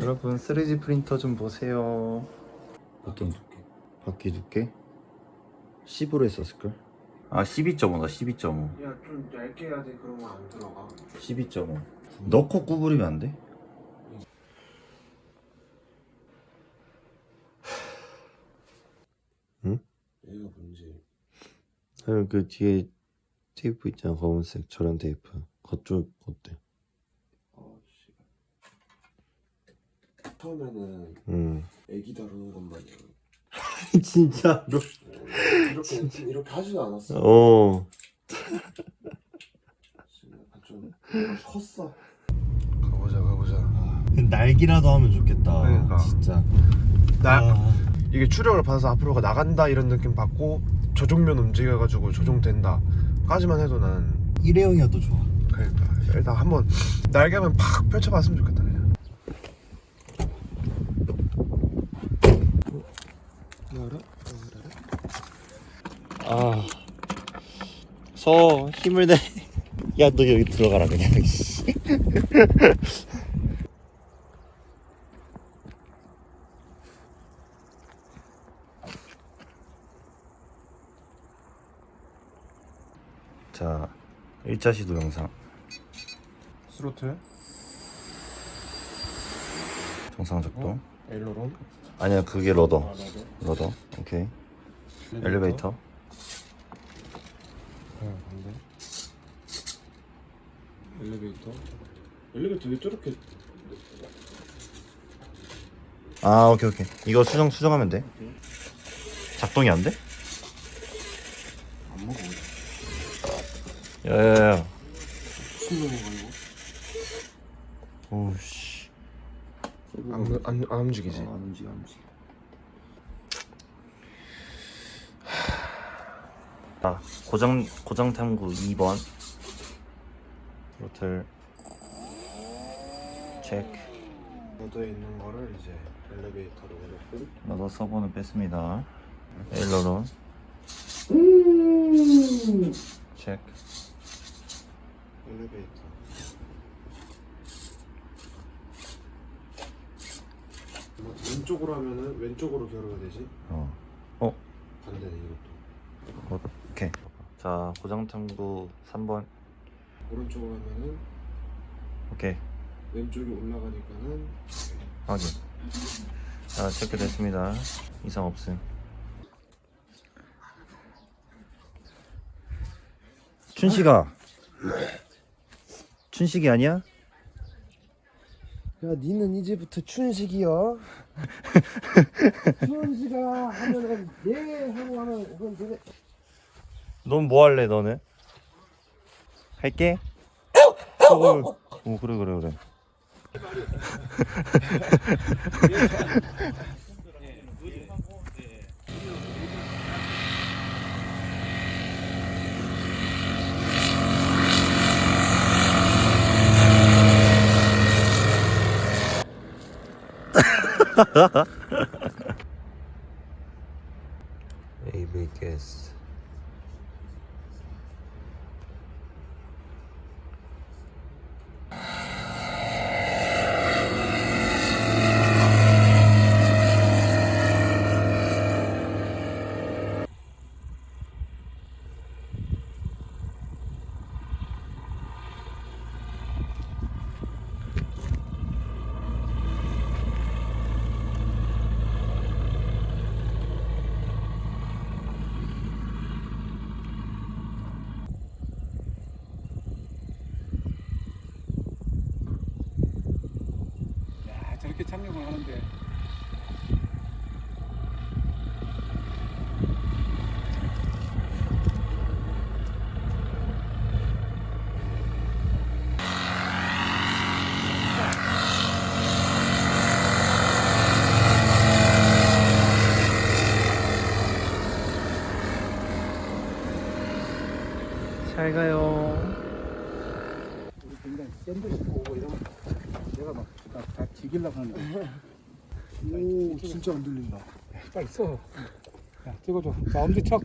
여러분 3D 프린터 좀 보세요. 어떤 두께? 바퀴 두께 10으로 했었을걸? 아 12.5다 12.5 야 좀 얇게 해야 돼 그러면 안 들어가 12.5 넣고 구부리면 안 돼? 얘가 문제 아니 그 뒤에 테이프 있잖아 검은색 저런 테이프 그쪽 어때? 아씨 처음에는 응 애기 다루는 것만이야 진짜로? 이렇게 이렇게 하지도 않았어 어. 지금 약간 좀 컸어. 가보자 가보자. 날기라도 하면 좋겠다 그러니까. 진짜. 나 아, 이게 추력을 받아서 앞으로가 나간다 이런 느낌 받고 조종면 움직여가지고 조종된다. 까지만 해도 난 일회용이어도 좋아. 그러니까. 일단 한번 날개만 팍 펼쳐봤으면 좋겠다 그냥 아, 서 힘을 내. 야, 너 여기 들어가라 그냥. 씨. 자 1차 시도 영상. 스로틀 정상 작동. 에일로론 아니야 그게 러더. 러더. 오케이. 엘리베이터 네, 반대 엘리베이터? 엘리베이터 왜 저렇게 아 오케이 오케이. 이거 수정 수정하면 돼. 작동이 안 돼? 안 먹어. 야야야. 숨는 거 이거? 오우씨. 안, 안, 안 움직이지. 안 움직여 안 움직여 아 고장 고장 탐구 2번. 로틀. 체크. 너드에 있는 거를 이제 엘리베이터로 넣고. 러더 서버는 뺐습니다. 에일러론 체크. 엘리베이터. 뭐 왼쪽으로 하면은 왼쪽으로 겨루가 되지? 어 반대네 이것도 오케이. 자 고장 탐구 3번. 오른쪽으로 하면은 오케이. 왼쪽이 올라가니까는 확인. 자 체크 됐습니다. 이상 없음. 춘식아 춘식이 아니야? 야 니는 이제부터 춘식이야 춘식아 하면은 네 하고 하면 그건 되게 넌 뭐 할래 너는? 할게? 어, 오 그래 그래 그래 AV 게스. 야, 저렇게 착륙을 하는데. 잘 가요. 우리 굉장히 샌드 싣고 오고 이러면 내가 막다 지기려고 하는데 오 진짜 안 들린다 빨리 써. 야, 찍어줘. 자, 엄지척.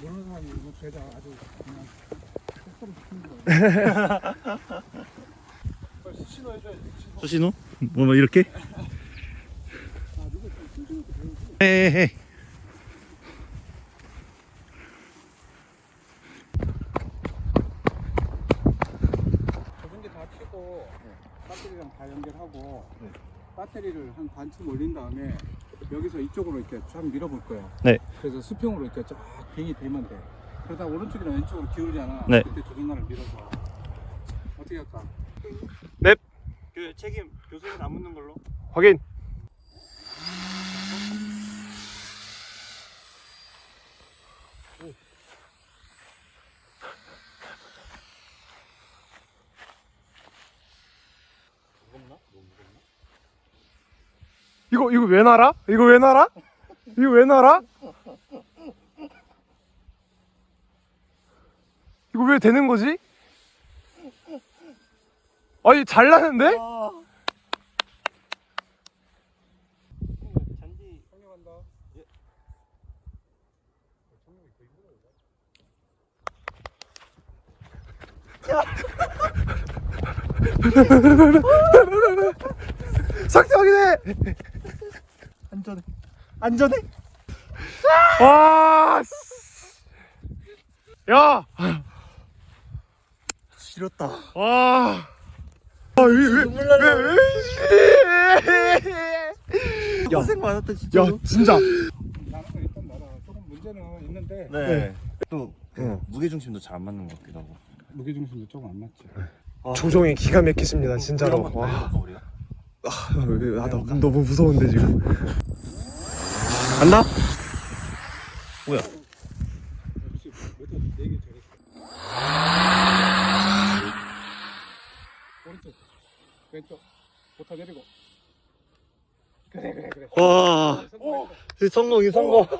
모르는 사람이 이거 죄다 아주 그냥 똑바로 시키는 거야. 신호 해줘야지. 수신호? 뭐, 뭐 이렇게? 헤헤 조종기 다 켜고 배터리랑 다 연결하고 배터리를 한 반쯤 올린 다음에 여기서 이쪽으로 이렇게 쫙 밀어볼 거야. 네. 그래서 수평으로 이렇게 쫙 빙이 되면 돼. 그러다 오른쪽이랑 왼쪽으로 기울잖아. 네. 그때 조종관을 밀어서 어떻게 할까? 그 책임 교수님 안 묻는 걸로 확인. 이거 왜 날아? 이거 왜 날아? 이거 왜 날아? 이거 왜 되는 거지? 아니 잘 나는데? 상태 확인해. 안전해 안전해 와. 씨. 야. 싫었다 와. 아, 왜, 왜, 날라. 왜, 왜, 고생 많았다 진짜 야, 진짜. 나는 일단 나라. 조금 문제는 있는데 네. 또 그, 응. 무게중심도 잘 안 맞는 것 같기도 하고 무게중심도 조금 안 맞지. 조종이 기가 막히십니다, 진짜로. 와. 날려볼까, 우리가? 아, 나 너무 무서운데, 지금. 간다? 뭐야. 오른쪽, 왼쪽, 모터 내리고. 그래 그래 그래. 와 성공했어. 성공 이 성공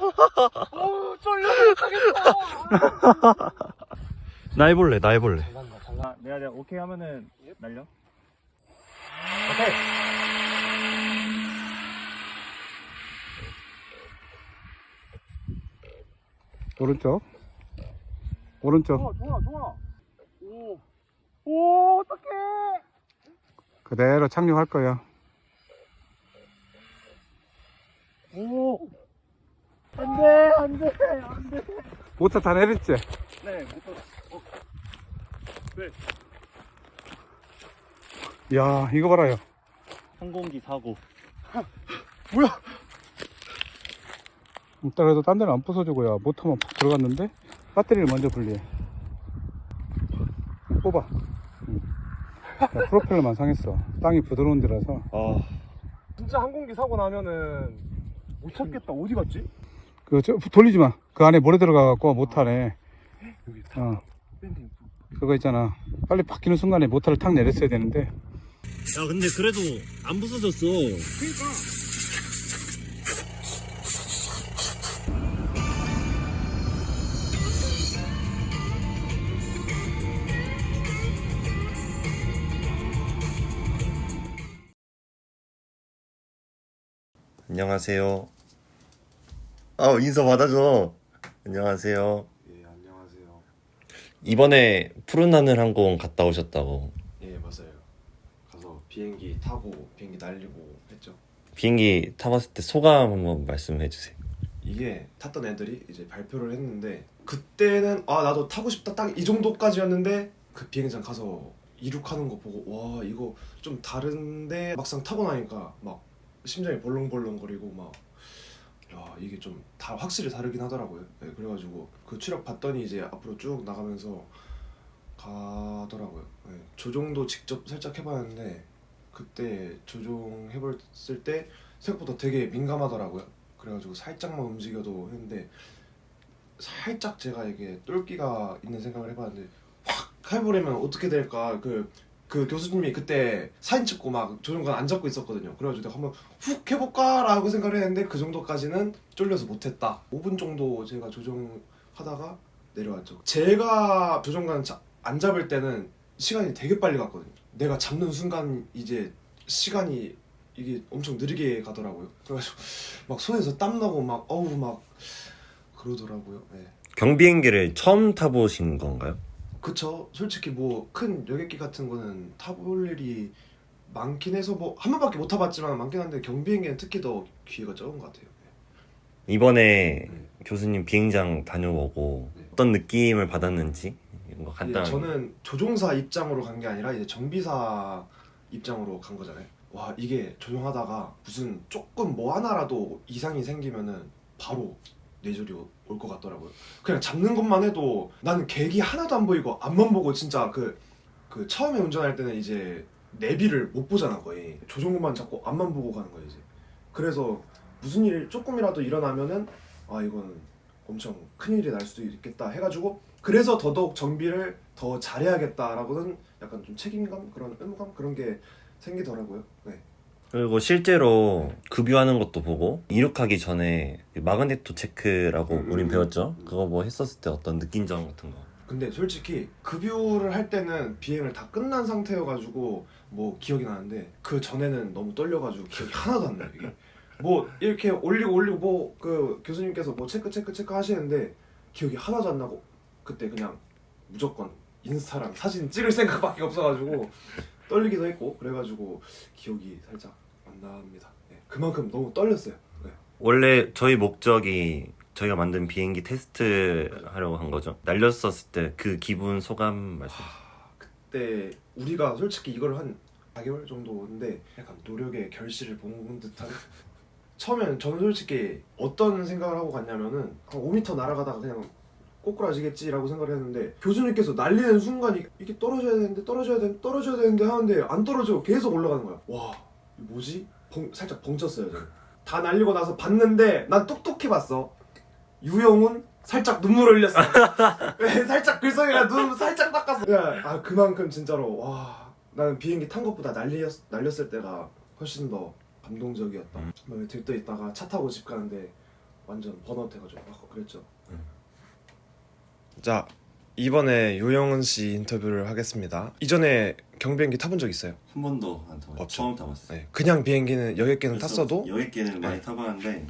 나 해볼래 나 해볼래 아, 내가 내가 오케이 하면은 날려 오 른쪽. 오른쪽. 좋아, 좋아, 좋아. 오, 오, 어떡해. 그대로 착륙할 거야. 오 안돼 안돼 안돼 모터 다 내렸지? 네 모터 야, 이거 봐라요. 항공기 사고 일단 그래도 딴 데는 안 부서지고요. 모터만 팍 들어갔는데 배터리를 먼저 분리해. 뽑아. 응. 야, 프로펠러만 상했어. 땅이 부드러운 데라서. 아 진짜 항공기 사고 나면은 못 찾겠다. 어디 갔지? 그, 저, 돌리지 마. 그 안에 모래 들어가갖고 모터 안에. 어. 그거 있잖아. 빨리 바뀌는 순간에 모터를 탁 내렸어야 되는데. 야 근데 그래도 안 부서졌어 안녕하세요. 아 인사 받아줘. 안녕하세요. 예 안녕하세요. 이번에 푸른 하늘 항공 갔다 오셨다고. 예 맞아요. 가서 비행기 타고 비행기 날리고 했죠. 비행기 타봤을 때 소감 한번 말씀해 주세요. 이게 탔던 애들이 이제 발표를 했는데 그때는 아 나도 타고 싶다 딱 이 정도까지였는데 그 비행장 가서 이륙하는 거 보고 와 이거 좀 다른데? 막상 타고 나니까 막 심장이 벌렁벌렁거리고 막 야 이게 좀 다 확실히 다르긴 하더라고요. 네, 그래가지고 그 추력 봤더니 이제 앞으로 쭉 나가면서 가더라고요. 네, 조종도 직접 살짝 해봤는데 그때 조종 해봤을 때 생각보다 되게 민감하더라고요. 그래가지고 살짝만 움직여도 했는데 살짝 제가 이게 똘끼가 있는 생각을 해봤는데 확 해버리면 어떻게 될까 그, 그 교수님이 그때 사진 찍고 막 조종관 안 잡고 있었거든요. 그래가지고 내가 한번 훅 해볼까 라고 생각을 했는데 그 정도까지는 쫄려서 못했다. 5분 정도 제가 조종하다가 내려왔죠. 제가 조종관 자- 안 잡을 때는 시간이 되게 빨리 갔거든요. 내가 잡는 순간 이제 시간이 이게 엄청 느리게 가더라고요. 그래가지고 막 손에서 땀 나고 막 어우 막 그러더라고요. 네. 경비행기를 처음 타보신 건가요? 그쵸 솔직히 뭐 큰 여객기 같은 거는 타볼 일이 많긴 해서 뭐 한 번밖에 못 타봤지만 많긴 한데 경비행기는 특히 더 기회가 적은 것 같아요 이번에 네. 교수님 비행장 다녀오고 네. 어떤 느낌을 받았는지 이런 거 이제 간단하게 저는 조종사 입장으로 간 게 아니라 이제 정비사 입장으로 간 거잖아요. 와 이게 조종하다가 무슨 조금 뭐 하나라도 이상이 생기면은 바로 뇌절이 올 것 같더라고요. 그냥 잡는 것만 해도 나는 계기 하나도 안 보이고 앞만 보고 진짜 그, 그 처음에 운전할 때는 이제 내비를 못 보잖아 거의 조종구만 잡고 앞만 보고 가는 거예요 이제. 그래서 무슨 일 조금이라도 일어나면은 아 이거는 엄청 큰 일이 날 수도 있겠다 해가지고 그래서 더더욱 정비를 더 잘해야겠다라고는 약간 좀 책임감 그런 의무감 그런 게 생기더라고요. 네. 그리고 실제로 급유하는 것도 보고 이륙하기 전에 마그네토 체크라고 음, 우린 음, 배웠죠 음. 그거 뭐 했었을 때 어떤 느낀 점 같은 거 근데 솔직히 급유를 할 때는 비행을 다 끝난 상태여가지고 뭐 기억이 나는데 그 전에는 너무 떨려가지고 기억이 하나도 안 나요. 이게 뭐 이렇게 올리고 올리고 뭐 그 교수님께서 뭐 체크 체크 체크 하시는데 기억이 하나도 안 나고 그때 그냥 무조건 인스타랑 사진 찍을 생각밖에 없어가지고 떨리기도 했고 그래가지고 기억이 살짝 안 납니다. 네, 그만큼 너무 떨렸어요. 네. 원래 저희 목적이 저희가 만든 비행기 테스트 하려고 한 거죠 날렸었을 때 그 기분 소감 말씀 그때 우리가 솔직히 이걸 한 4개월 정도인데 약간 노력의 결실을 본 듯한 처음엔 저는 솔직히 어떤 생각을 하고 갔냐면은 한 5m 날아가다가 그냥 꼬꾸라지겠지라고 생각을 했는데 교수님께서 날리는 순간 이- 이게 떨어져야 되는데 떨어져야 되는데 떨어져야 되는데 하는데 안 떨어지고 계속 올라가는 거야 와 이거 뭐지? 벙- 살짝 벙쳤어요 저는 다 날리고 나서 봤는데 난 똑똑히 봤어 유영훈 살짝 눈물 흘렸어 네, 살짝 글썽이가 눈 살짝 닦았어. 야, 아 그만큼 진짜로 와 나는 비행기 탄 것보다 날렸 날렸을 때가 훨씬 더 감동적이었다. 음. 음. 들떠 있다가 차 타고 집 가는데 완전 번아웃 해가지고 막 그랬죠. 음. 자 이번에 유영은 씨 인터뷰를 하겠습니다. 이전에 경비행기 타본 적 있어요? 한 번도 안 타봤어요 없죠. 처음 타봤어요 네. 그냥 비행기는 여객기는 탔어도 여객기는 많이 네. 타봤는데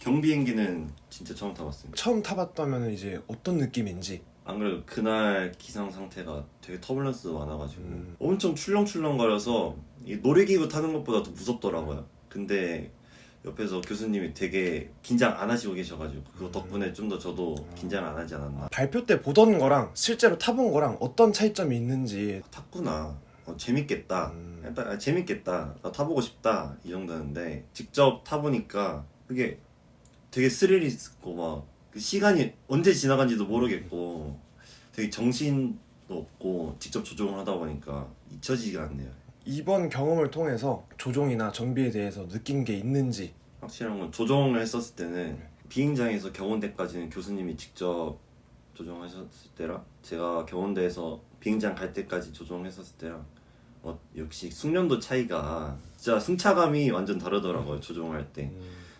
경비행기는 진짜 처음 타봤습니다 처음 타봤다면 이제 어떤 느낌인지 안 그래도 그날 기상 상태가 되게 터블런스 많아가지고 음. 엄청 출렁출렁거려서 이 놀이기구 타는 것보다 더 무섭더라고요. 근데 옆에서 교수님이 되게 긴장 안 하시고 계셔가지고 그거 덕분에 좀 더 저도 긴장 안 하지 않았나. 발표 때 보던 거랑 실제로 타본 거랑 어떤 차이점이 있는지 탔구나. 어, 재밌겠다. 음. 약간 아, 재밌겠다. 나 타보고 싶다. 이 정도였는데 직접 타보니까 그게 되게 스릴 있고 막그 시간이 언제 지나간지도 모르겠고 되게 정신도 없고 직접 조종을 하다 보니까 잊혀지지가 않네요. 이번 경험을 통해서 조종이나 정비에 대해서 느낀 게 있는지. 확실한 건 조종을 했었을 때는 비행장에서 경운대까지는 교수님이 직접 조종하셨을 때랑 제가 경운대에서 비행장 갈 때까지 조종했었을 때랑 어, 역시 숙련도 차이가 진짜 승차감이 완전 다르더라고요 조종할 때.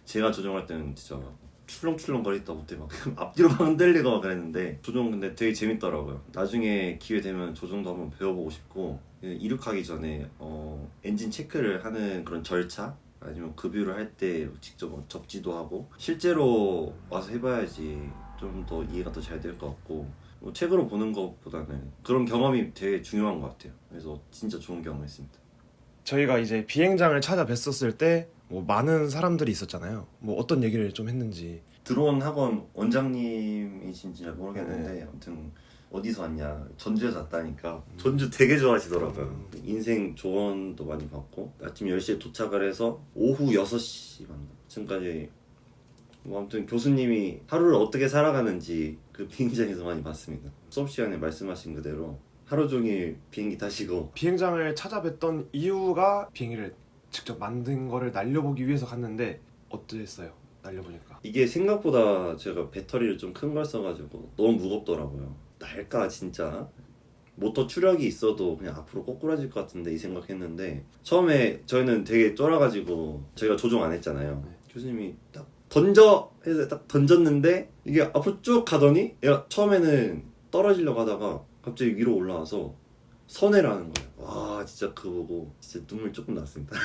제가 조종할 때는 진짜 출렁출렁 거리다 못해 막 앞뒤로 막 흔들리고 막 그랬는데 조종 근데 되게 재밌더라고요. 나중에 기회 되면 조종도 한번 배워보고 싶고 이륙하기 전에 어, 엔진 체크를 하는 그런 절차 아니면 급유를 할 때 직접 뭐 접지도 하고 실제로 와서 해봐야지 좀 더 이해가 더 잘 될 것 같고 뭐 책으로 보는 것보다는 그런 경험이 되게 중요한 것 같아요. 그래서 진짜 좋은 경험했습니다. 저희가 이제 비행장을 찾아뵀었을 때 뭐 많은 사람들이 있었잖아요. 뭐 어떤 얘기를 좀 했는지. 드론 학원 원장님이신지 잘 모르겠는데 아무튼 어디서 왔냐. 전주에서 왔다니까. 전주 되게 좋아하시더라고요. 인생 조언도 많이 받고 아침 10시에 도착을 해서 오후 6시 반쯤까지. 뭐 아무튼 교수님이 하루를 어떻게 살아가는지 그 비행장에서 많이 봤습니다. 수업 시간에 말씀하신 그대로 하루 종일 비행기 타시고 비행장을 찾아뵀던 이유가 비행기를 직접 만든 거를 날려보기 위해서 갔는데 어땠어요? 날려보니까 이게 생각보다 제가 배터리를 좀 큰 걸 써가지고 너무 무겁더라고요. 날까 진짜 모터 추력이 있어도 그냥 앞으로 꼬꾸라질 것 같은데 이 생각했는데 처음에 저희는 되게 쫄아가지고 저희가 조종 안 했잖아요. 네. 교수님이 딱 던져 해서 딱 던졌는데 이게 앞으로 쭉 가더니 얘가 처음에는 떨어지려고 하다가 갑자기 위로 올라와서 선회라는 거예요. 와 진짜 그거 보고 진짜 눈물 조금 났습니다.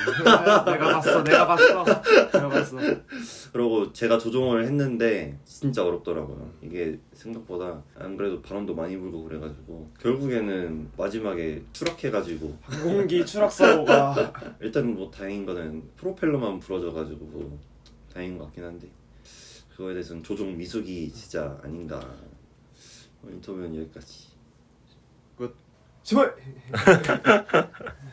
내가 봤어 내가 봤어 내가 봤어 그리고 제가 조종을 했는데 진짜 어렵더라고요. 이게 생각보다 안 그래도 바람도 많이 불고 그래가지고 결국에는 마지막에 추락해가지고 항공기 추락 사고가 일단 뭐 다행인 거는 프로펠러만 부러져가지고 뭐 다행인 것 같긴 한데 그거에 대해서는 조종 미숙이 진짜 아닌가. 어, 인터뷰는 여기까지. 시물